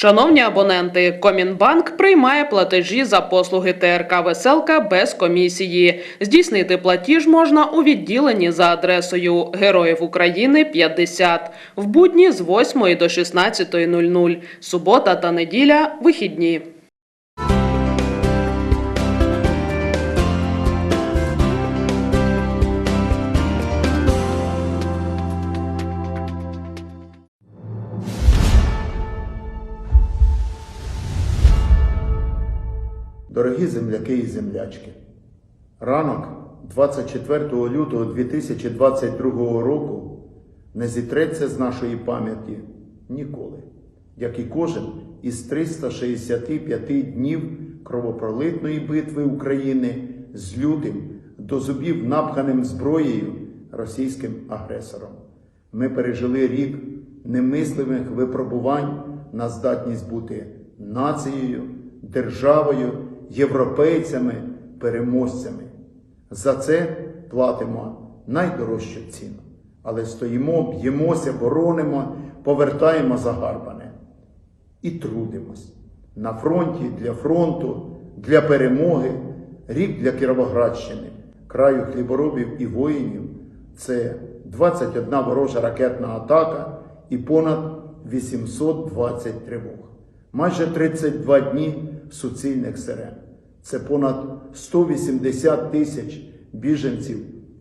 Шановні абоненти, Комінбанк приймає платежі за послуги ТРК Веселка без комісії. Здійснити платіж можна у відділенні за адресою Героїв України 50 в будні з 8 до 16.00, субота та неділя вихідні. Дорогі земляки і землячки, ранок 24 лютого 2022 року не зітреться з нашої пам'яті ніколи, як і кожен із 365 днів кровопролитної битви України з лютим до зубів напханим зброєю російським агресором. Ми пережили рік немисливих випробувань на здатність бути нацією, державою, європейцями, переможцями. За це платимо найдорожчу ціну. Але стоїмо, б'ємося, боронимо, повертаємо загарбане і трудимось. На фронті для фронту, для перемоги, рік для Кіровоградщини, краю хліборобів і воїнів це 21 ворожа ракетна атака і понад 820 тривог. Майже 32 дні суцільних сирен. Це понад 180 тисяч біженців,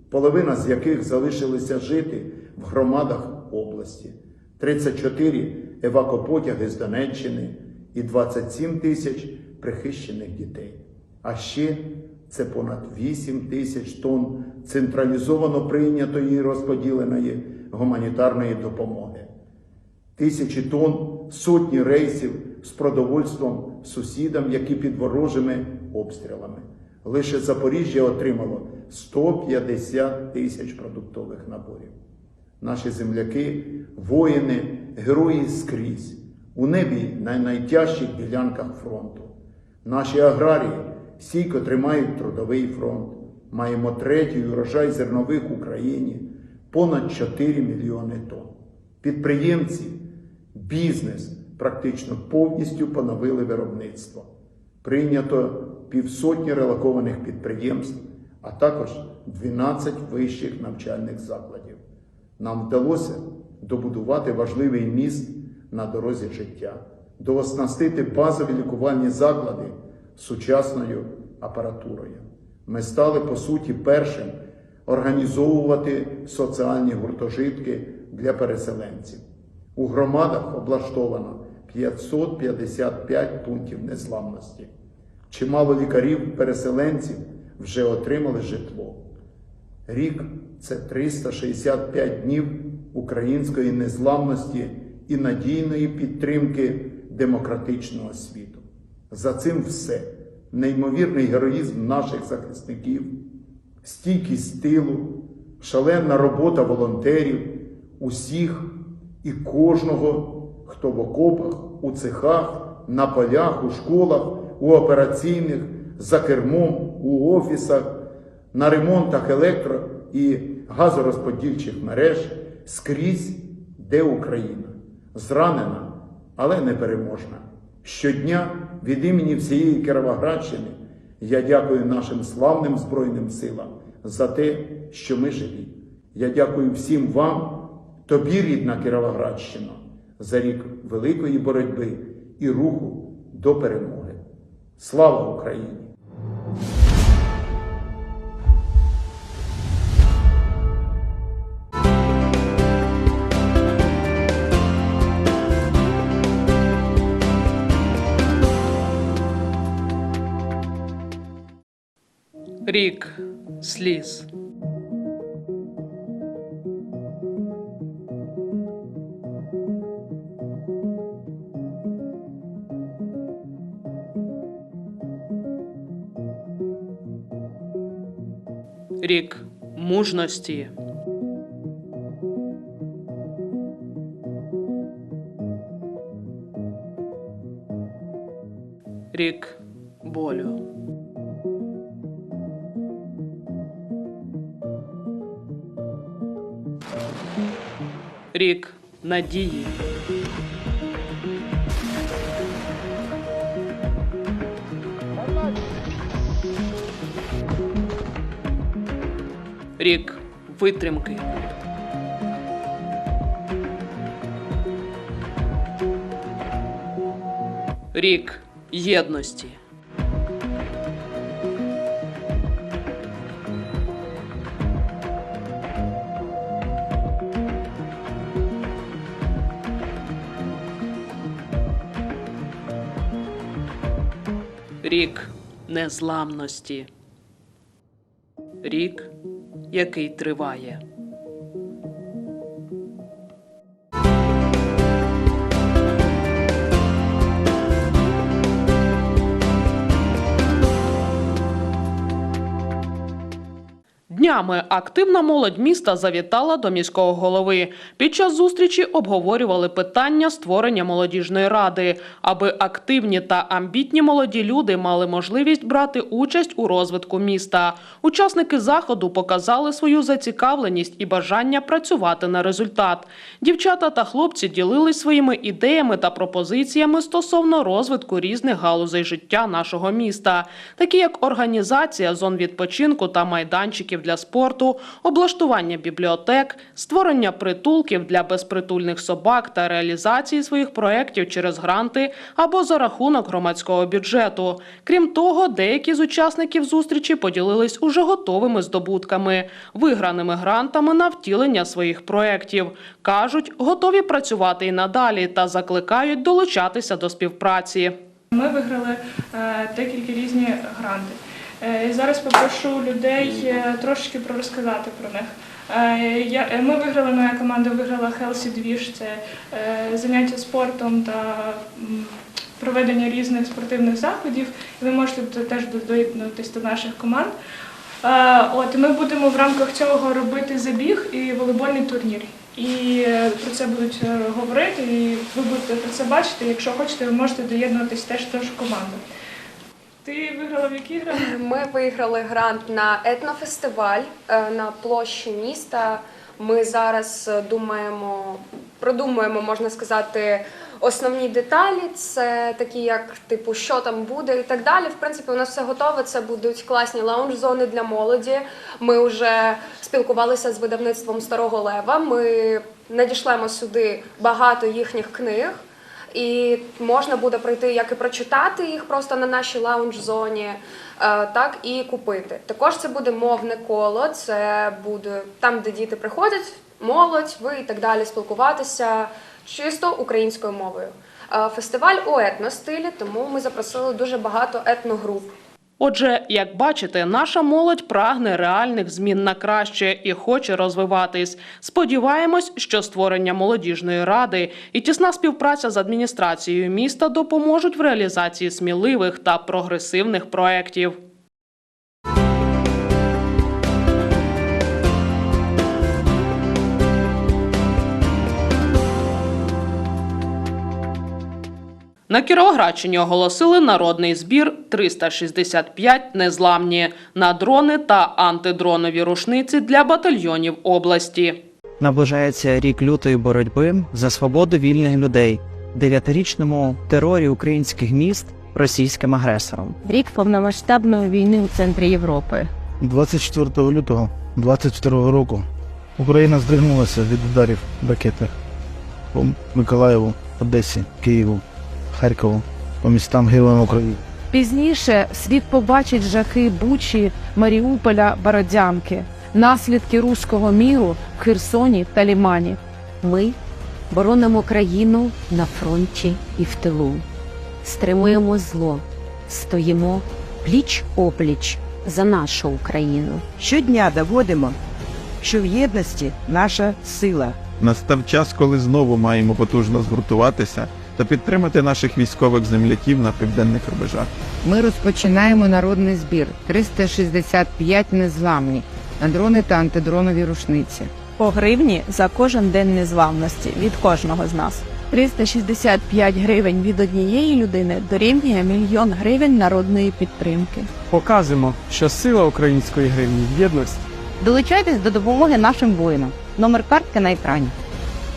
половина з яких залишилися жити в громадах області, 34 евакопотяги з Донеччини і 27 тисяч прихищених дітей. А ще це понад 8 тисяч тонн централізовано прийнятої і розподіленої гуманітарної допомоги тисячі тонн, сотні рейсів з продовольством сусідам, які під ворожими обстрілами. Лише Запоріжжя отримало 150 тисяч продуктових наборів. Наші земляки, воїни, герої скрізь, у небі на найтяжчих ділянках фронту. Наші аграрії стійко тримають трудовий фронт. Маємо третій урожай зернових в Україні понад 4 мільйони тонн. Підприємці, бізнес практично повністю поновили виробництво. Прийнято півсотні релокованих підприємств, а також 12 вищих навчальних закладів. Нам вдалося добудувати важливий міст на дорозі життя, дооснастити базові лікувальні заклади сучасною апаратурою. Ми стали, по суті, першим організовувати соціальні гуртожитки для переселенців. У громадах облаштовано 555 пунктів незламності. Чимало лікарів-переселенців вже отримали житло. Рік це 365 днів української незламності і надійної підтримки демократичного світу. За цим все неймовірний героїзм наших захисників, стійкість тилу, шаленна робота волонтерів, усіх і кожного, хто в окопах, у цехах, на полях, у школах, у операційних, за кермом, у офісах, на ремонтах електро і газорозподільчих мереж скрізь, де Україна, зранена, але непереможна. Щодня від імені всієї Кіровоградщини я дякую нашим славним Збройним силам за те, що ми живі. Я дякую всім вам, тобі, рідна Кіровоградщина, за рік великої боротьби і руху до перемоги. Слава Україні! Рік сліз. Рік мужності. Рік болю. Рік надії. Рік витримки. Рік єдності. Рік незламності. Рік, який триває. Днями активна молодь міста завітала до міського голови. Під час зустрічі обговорювали питання створення молодіжної ради, аби активні та амбітні молоді люди мали можливість брати участь у розвитку міста. Учасники заходу показали свою зацікавленість і бажання працювати на результат. Дівчата та хлопці ділились своїми ідеями та пропозиціями стосовно розвитку різних галузей життя нашого міста, такі як організація зон відпочинку та майданчиків для спорту, облаштування бібліотек, створення притулків для безпритульних собак та реалізації своїх проєктів через гранти або за рахунок громадського бюджету. Крім того, деякі з учасників зустрічі поділились уже готовими здобутками, виграними грантами на втілення своїх проєктів. кажуть, готові працювати і надалі та закликають долучатися до співпраці. Ми виграли е, декілька різні гранти. Е, і зараз попрошу людей е, трошки про розказати про них. Е, ми виграли, моя команда виграла Healthy Двіж, це заняття спортом та проведення різних спортивних заходів. Ви можете теж до- доєднатися до наших команд. От ми будемо в рамках цього робити забіг і волейбольний турнір. І про це будуть говорити, і ви будете про це бачити. Якщо хочете, ви можете доєднуватись теж в нашу команду. Ти виграла в якій грі? Ми виграли грант на етнофестиваль е, на площі міста. Ми зараз е, думаємо, продумуємо, можна сказати, основні деталі. Це такі, як типу, що там буде і так далі. В принципі, у нас все готове. Це будуть класні лаунж-зони для молоді. Ми вже спілкувалися з видавництвом Старого Лева. Ми надішлемо сюди багато їхніх книг. І можна буде прийти як і прочитати їх просто на нашій лаунж-зоні, е, так і купити. Також це буде мовне коло, це буде там, де діти приходять, молодь, ви і так далі спілкуватися чисто українською мовою. Е, Фестиваль у етностилі, тому ми запросили дуже багато етногруп. Отже, як бачите, наша молодь прагне реальних змін на краще і хоче розвиватись. Сподіваємось, що створення молодіжної ради і тісна співпраця з адміністрацією міста допоможуть в реалізації сміливих та прогресивних проєктів. На Кіровоградщині оголосили народний збір 365 незламні на дрони та антидронові рушниці для батальйонів області. Наближається рік лютої боротьби за свободу вільних людей, дев'ятирічному терорі українських міст російським агресором. Рік повномасштабної війни у центрі Європи. 24 лютого 22 року Україна здригнулася від ударів ракетних по Миколаєву, Одесі, Києву, Харкову, по містам героям України. Пізніше світ побачить жахи Бучі, Маріуполя, Бородянки, наслідки руського міру в Херсоні та Лімані. Ми боронимо країну на фронті і в тилу. Стримуємо зло, стоїмо пліч опліч за нашу Україну. Щодня доводимо, що в єдності наша сила. Настав час, коли знову маємо потужно згуртуватися та підтримати наших військових земляків на південних рубежах. Ми розпочинаємо народний збір 365 незламні на дрони та антидронові рушниці. По гривні за кожен день незламності від кожного з нас. 365 гривень від однієї людини дорівнює мільйон гривень народної підтримки. Показуємо, що сила української гривні в єдності. Долучайтесь до допомоги нашим воїнам. Номер картки на екрані.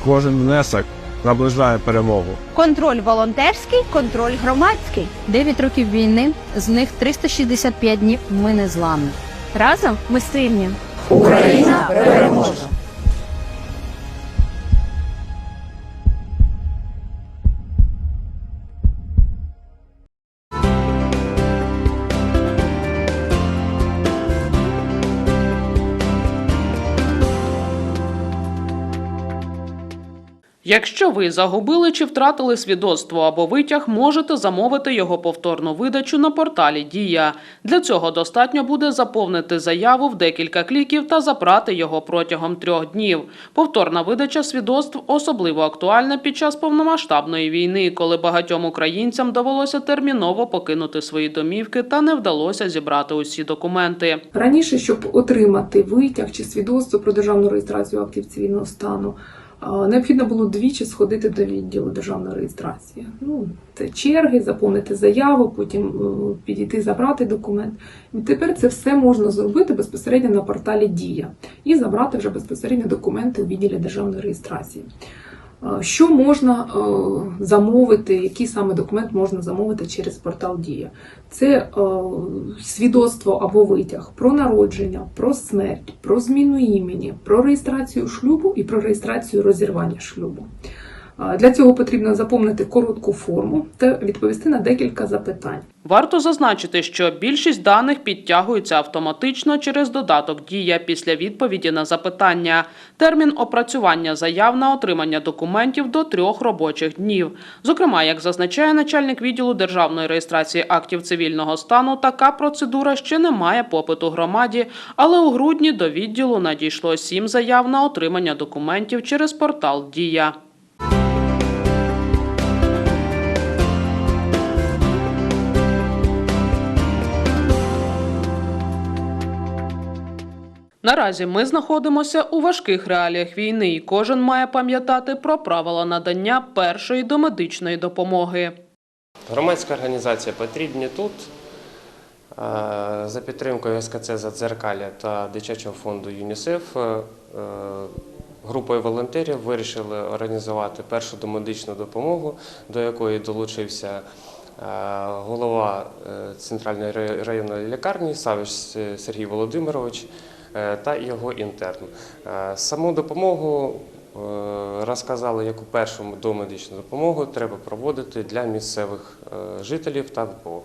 Кожен внесок наближає перемогу. Контроль волонтерський, контроль громадський. 9 років війни, з них 365 днів ми не зламні. Разом ми сильні. Україна переможе! Якщо ви загубили чи втратили свідоцтво або витяг, можете замовити його повторну видачу на порталі Дія. Для цього достатньо буде заповнити заяву в декілька кліків та забрати його протягом трьох днів. Повторна видача свідоцтв особливо актуальна під час повномасштабної війни, коли багатьом українцям довелося терміново покинути свої домівки та не вдалося зібрати усі документи. Раніше, щоб отримати витяг чи свідоцтво про державну реєстрацію актів цивільного стану, необхідно було двічі сходити до відділу державної реєстрації. Ну, це черги, заповнити заяву, потім е, підійти забрати документ. І тепер це все можна зробити безпосередньо на порталі Дія і забрати вже безпосередньо документи у відділі державної реєстрації. Е, Що можна е, замовити, який саме документ можна замовити через портал Дія? Це е, свідоцтво або витяг про народження, про смерть, про зміну імені, про реєстрацію шлюбу і про реєстрацію розірвання шлюбу. Для цього потрібно заповнити коротку форму та відповісти на декілька запитань. Варто зазначити, що більшість даних підтягуються автоматично через додаток Дія після відповіді на запитання. Термін опрацювання заяв на отримання документів до трьох робочих днів. Зокрема, як зазначає начальник відділу державної реєстрації актів цивільного стану, така процедура ще не має попиту громаді, але у грудні до відділу надійшло сім заяв на отримання документів через портал Дія. Наразі ми знаходимося у важких реаліях війни, і кожен має пам'ятати про правила надання першої домедичної допомоги. Громадська організація потрібні тут. Е, За підтримкою СКЦ «Задзеркалля» та дитячого фонду ЮНІСЕФ е, групою волонтерів вирішили організувати першу домедичну допомогу, до якої долучився е, голова центральної районної лікарні Савич Сергій Володимирович та його інтерн. Е, Саму допомогу е, розказали, яку першу домедичну допомогу треба проводити для місцевих е, жителів та ВПО.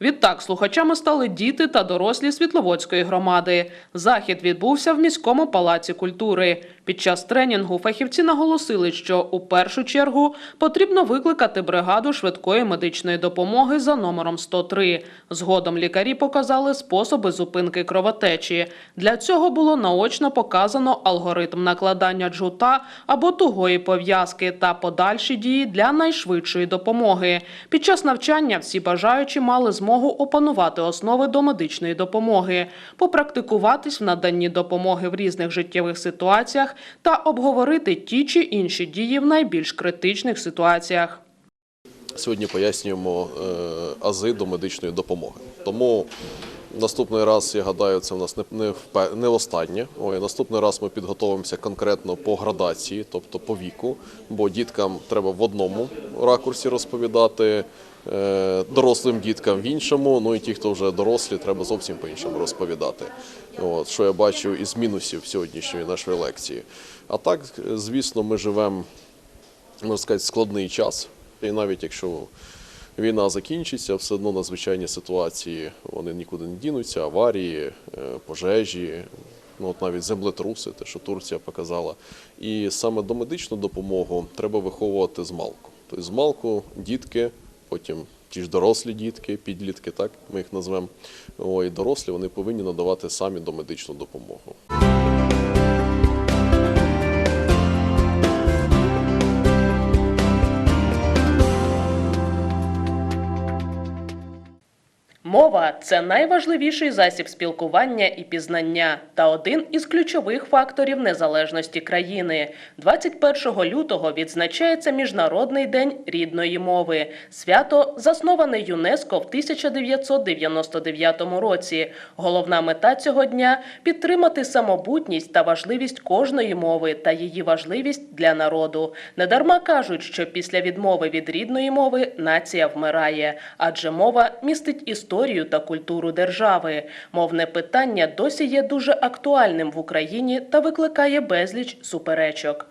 Відтак, слухачами стали діти та дорослі Світловодської громади. Захід відбувся в міському палаці культури. Під час тренінгу фахівці наголосили, що у першу чергу потрібно викликати бригаду швидкої медичної допомоги за номером 103. Згодом лікарі показали способи зупинки кровотечі. Для цього було наочно показано алгоритм накладання джута або тугої пов'язки та подальші дії для найшвидшої допомоги. Під час навчання всі бажаючі мали змогу опанувати основи домедичної допомоги, попрактикуватись в наданні допомоги в різних життєвих ситуаціях та обговорити ті чи інші дії в найбільш критичних ситуаціях. Сьогодні пояснюємо е, ази до медичної допомоги. Тому наступний раз, я гадаю, це в нас не, останнє. Ой, наступний раз ми підготовимося конкретно по градації, тобто по віку, бо діткам треба в одному ракурсі розповідати, дорослим діткам в іншому. Ну і ті, хто вже дорослі, треба зовсім по-іншому розповідати. От, що я бачу із мінусів сьогоднішньої нашої лекції. А так, звісно, ми живемо можна сказати, складний час. І навіть якщо війна закінчиться, все одно надзвичайні ситуації вони нікуди не дінуться, аварії, е, пожежі, ну от навіть землетруси, те, що Турція показала. І саме до медичну допомогу треба виховувати з малку. Тобто з малку дітки, потім ті ж дорослі дітки, підлітки, так ми їх назвемо. і дорослі вони повинні надавати самі домедичну допомогу. Мова це найважливіший засіб спілкування і пізнання та один із ключових факторів незалежності країни. 21 лютого відзначається Міжнародний день рідної мови. Свято засноване ЮНЕСКО в 1999 році. Головна мета цього дня підтримати самобутність та важливість кожної мови та її важливість для народу. Недарма кажуть, що після відмови від рідної мови нація вмирає, адже мова містить історію історію та культуру держави. Мовне питання досі є дуже актуальним в Україні та викликає безліч суперечок.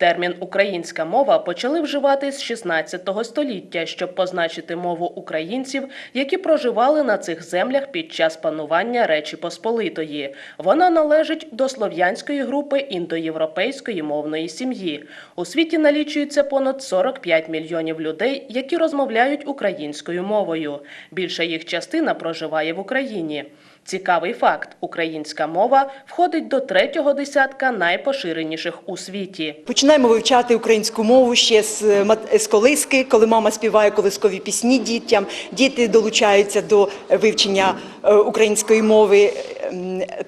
Термін українська мова почали вживати з 16 століття, щоб позначити мову українців, які проживали на цих землях під час панування Речі Посполитої. Вона належить до слов'янської групи індоєвропейської мовної сім'ї. У світі налічується понад 45 мільйонів людей, які розмовляють українською мовою. Більша їх частина проживає в Україні. Цікавий факт: українська мова входить до третього десятка найпоширеніших у світі. Починаємо вивчати українську мову ще з, е, з колиски, коли мама співає колискові пісні дітям. Діти долучаються до вивчення е, української мови.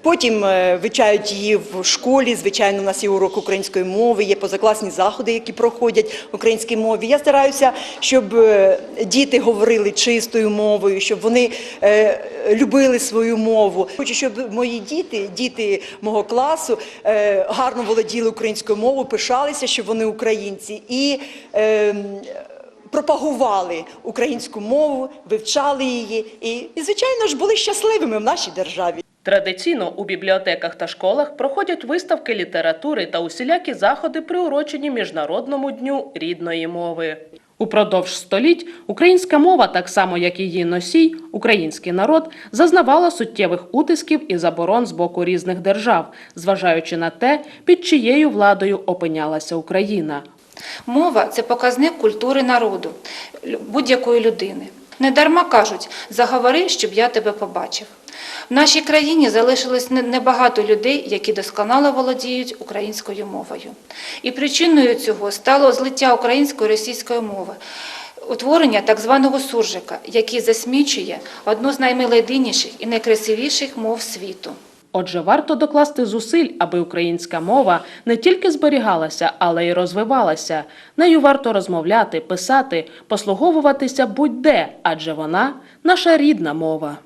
Потім е, вивчають її в школі. Звичайно, у нас є урок української мови, є позакласні заходи, які проходять в українській мові. Я стараюся, щоб е, діти говорили чистою мовою, щоб вони е, любили свою мову. Хочу, щоб мої діти, діти мого класу, гарно володіли українською мовою, пишалися, що вони українці, і пропагували українську мову, вивчали її, і, і звичайно ж були щасливими в нашій державі. Традиційно у бібліотеках та школах проходять виставки літератури та усілякі заходи, приурочені Міжнародному дню рідної мови. Упродовж століть українська мова, так само як її носій, український народ, зазнавала суттєвих утисків і заборон з боку різних держав, зважаючи на те, під чиєю владою опинялася Україна. Мова це показник культури народу, будь-якої людини. Недарма кажуть, заговори, щоб я тебе побачив. В нашій країні залишилось небагато людей, які досконало володіють українською мовою. І причиною цього стало злиття української російської мови, утворення так званого суржика, який засмічує одну з наймелодійніших і найкрасивіших мов світу. Отже, варто докласти зусиль, аби українська мова не тільки зберігалася, але й розвивалася. Нею варто розмовляти, писати, послуговуватися будь-де, адже вона наша рідна мова.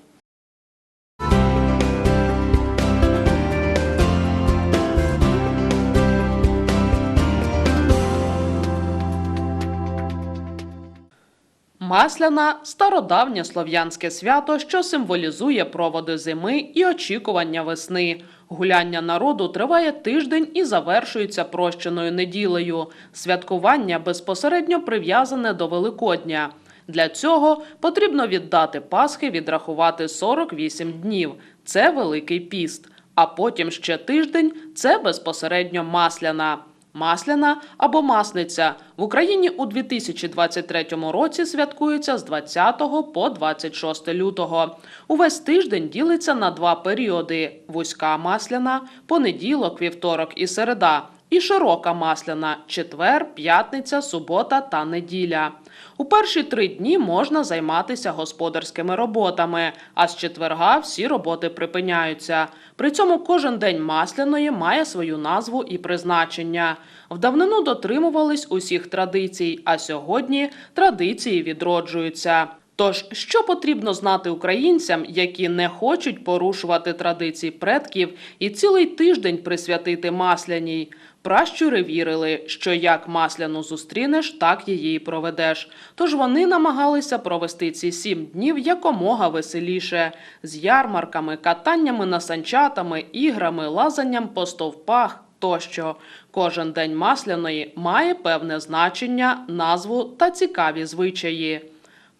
Масляна стародавнє слов'янське свято, що символізує проводи зими і очікування весни. Гуляння народу триває тиждень і завершується прощеною неділею. Святкування безпосередньо прив'язане до Великодня. Для цього потрібно віддати Пасхи, відрахувати 48 днів. Це Великий піст. А потім ще тиждень це безпосередньо масляна. Масляна або масниця в Україні у 2023 році святкується з 20 по 26 лютого. Увесь тиждень ділиться на два періоди: вузька масляна, понеділок, вівторок і середа, і широка масляна четвер, п'ятниця, субота та неділя. У перші три дні можна займатися господарськими роботами, а з четверга всі роботи припиняються. При цьому кожен день масляної має свою назву і призначення. В давнину дотримувались усіх традицій, а сьогодні традиції відроджуються. Тож, що потрібно знати українцям, які не хочуть порушувати традиції предків і цілий тиждень присвятити масляній? Пращури вірили, що як масляну зустрінеш, так її й проведеш. Тож вони намагалися провести ці сім днів якомога веселіше, з ярмарками, катаннями на санчатами, іграми, лазанням по стовпах тощо. Кожен день масляної має певне значення, назву та цікаві звичаї.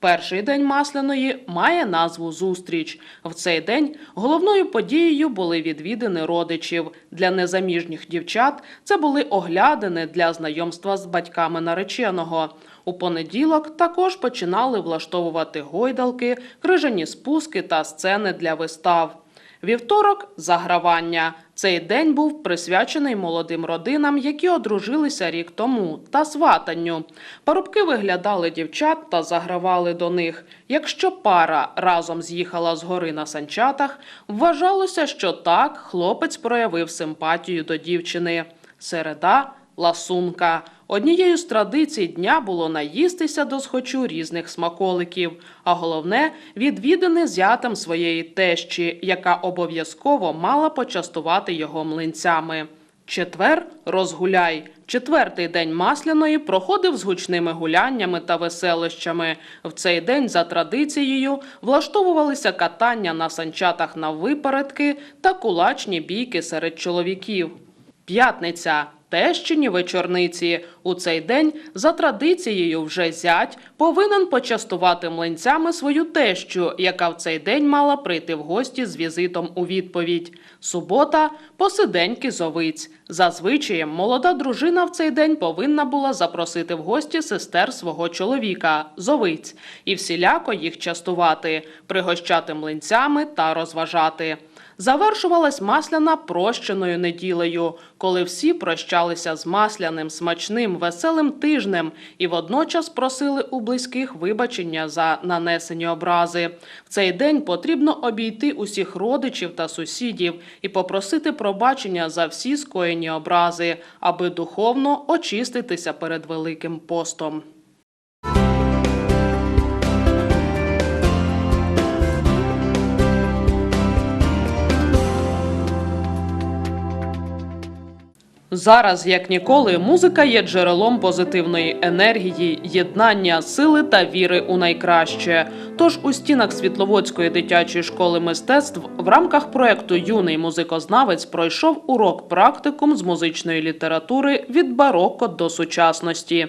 Перший день масляної має назву зустріч. В цей день головною подією були відвідини родичів. Для незаміжніх дівчат це були оглядини для знайомства з батьками нареченого. У понеділок також починали влаштовувати гойдалки, крижані спуски та сцени для вистав. Вівторок загравання. Цей день був присвячений молодим родинам, які одружилися рік тому, та сватанню. Парубки виглядали дівчат та загравали до них. Якщо пара разом з'їхала з гори на санчатах, вважалося, що так хлопець проявив симпатію до дівчини. Середа ласунка. Однією з традицій дня було наїстися до схочу різних смаколиків, а головне відвідини зятем своєї тещі, яка обов'язково мала почастувати його млинцями. Четвер розгуляй. Четвертий день масляної проходив з гучними гуляннями та веселищами. В цей день, за традицією, влаштовувалися катання на санчатах на випередки та кулачні бійки серед чоловіків. П'ятниця. Тещині вечорниці. У цей день, за традицією, вже зять повинен почастувати млинцями свою тещу, яка в цей день мала прийти в гості з візитом у відповідь. Субота посиденьки зовиць. За звичаєм, молода дружина в цей день повинна була запросити в гості сестер свого чоловіка зовиць і всіляко їх частувати, пригощати млинцями та розважати. Завершувалась масляна прощеною неділею, коли всі прощалися з масляним, смачним, веселим тижнем і водночас просили у близьких вибачення за нанесені образи. В цей день потрібно обійти усіх родичів та сусідів і попросити пробачення за всі скоєні образи, аби духовно очиститися перед Великим постом. Зараз, як ніколи, музика є джерелом позитивної енергії, єднання, сили та віри у найкраще. Тож у стінах Світловодської дитячої школи мистецтв в рамках проекту Юний музикознавець пройшов урок практикум з музичної літератури від барокко до сучасності.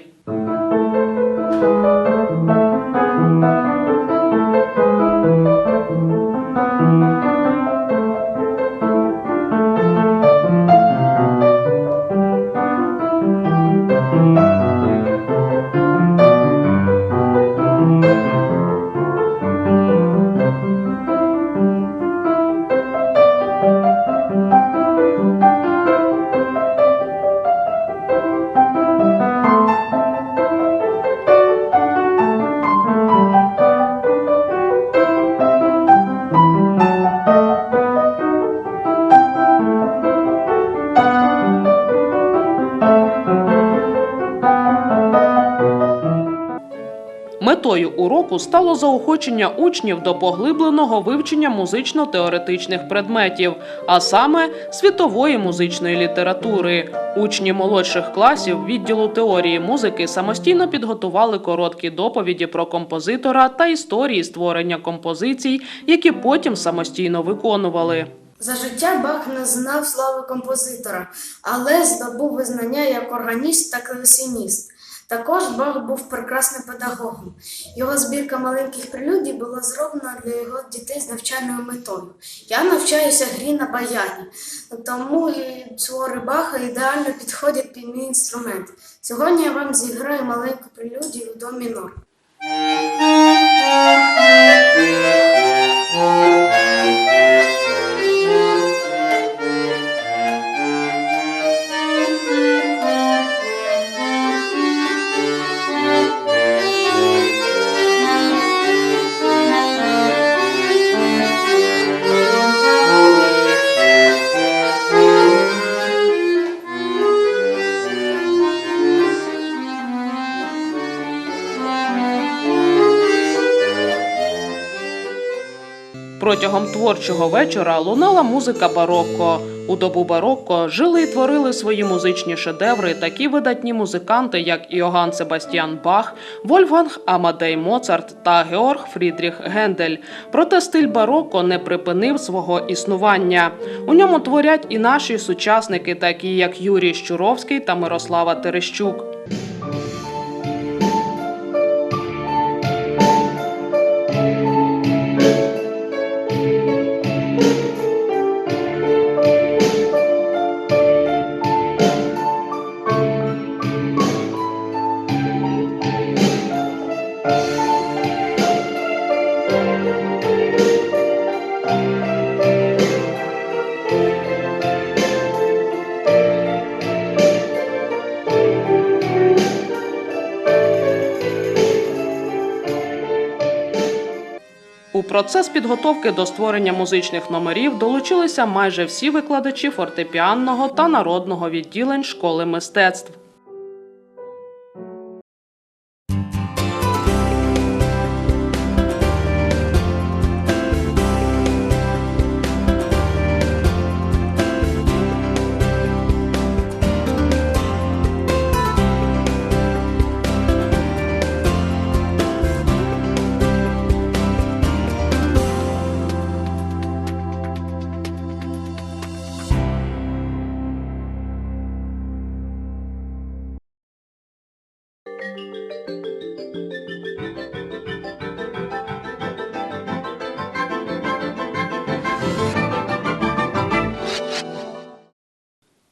Метою уроку стало заохочення учнів до поглибленого вивчення музично-теоретичних предметів, а саме світової музичної літератури. Учні молодших класів відділу теорії музики самостійно підготували короткі доповіді про композитора та історії створення композицій, які потім самостійно виконували. За життя Бах не знав слави композитора, але здобув визнання як органіст та клавесиніст. Також Бах був прекрасним педагогом. Його збірка маленьких прелюдій була зроблена для його дітей з навчальною метою. Я навчаюся грі на баяні, тому і твори Баха ідеально підходять під мій інструмент. Сьогодні я вам зіграю маленьку прелюдію до мінор. Протягом творчого вечора лунала музика барокко. У добу барокко жили і творили свої музичні шедеври такі видатні музиканти, як Іоганн Себастьян Бах, Вольфганг Амадей Моцарт та Георг Фрідріх Гендель. Проте стиль барокко не припинив свого існування. У ньому творять і наші сучасники, такі як Юрій Щуровський та Мирослава Терещук. Процес підготовки до створення музичних номерів долучилися майже всі викладачі фортепіанного та народного відділень школи мистецтв.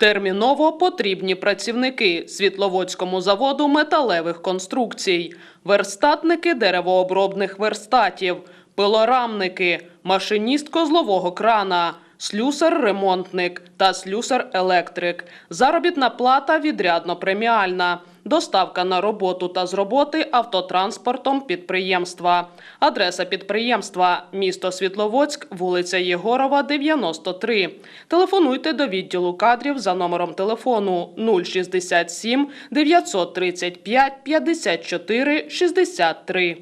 Терміново потрібні працівники Світловодському заводу металевих конструкцій, верстатники деревообробних верстатів, пилорамники, машиніст козлового крана, слюсар-ремонтник та слюсар-електрик. Заробітна плата відрядно преміальна. Доставка на роботу та з роботи автотранспортом підприємства. Адреса підприємства місто Світловодськ, вулиця Єгорова, 93. Телефонуйте до відділу кадрів за номером телефону 067 935 54 63.